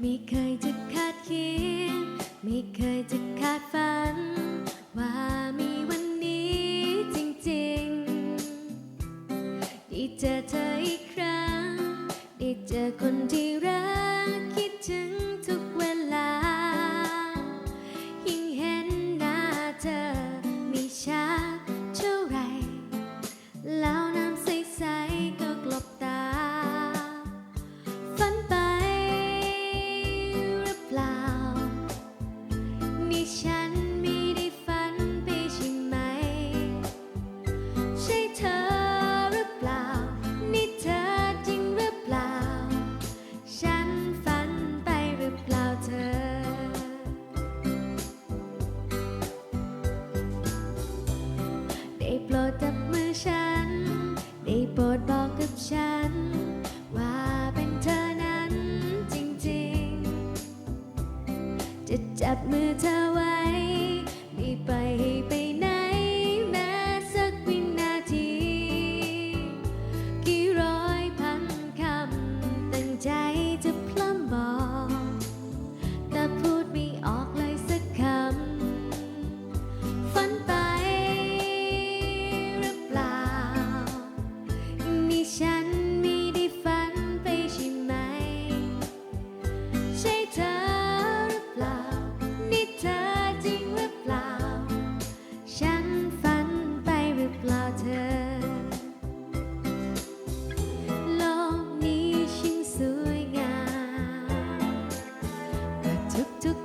ไม่เคยจะคาดคิด ไม่เคยจะคาดฝัน ว่ามีวันนี้จริงๆได้เจอเธออีกครั้งได้เจอคนที่ ฉัน ได้โปรดบอกกับฉัน ว่าเป็นเธอนั้นจริงๆ จะจับมือเธอไว้ thức thức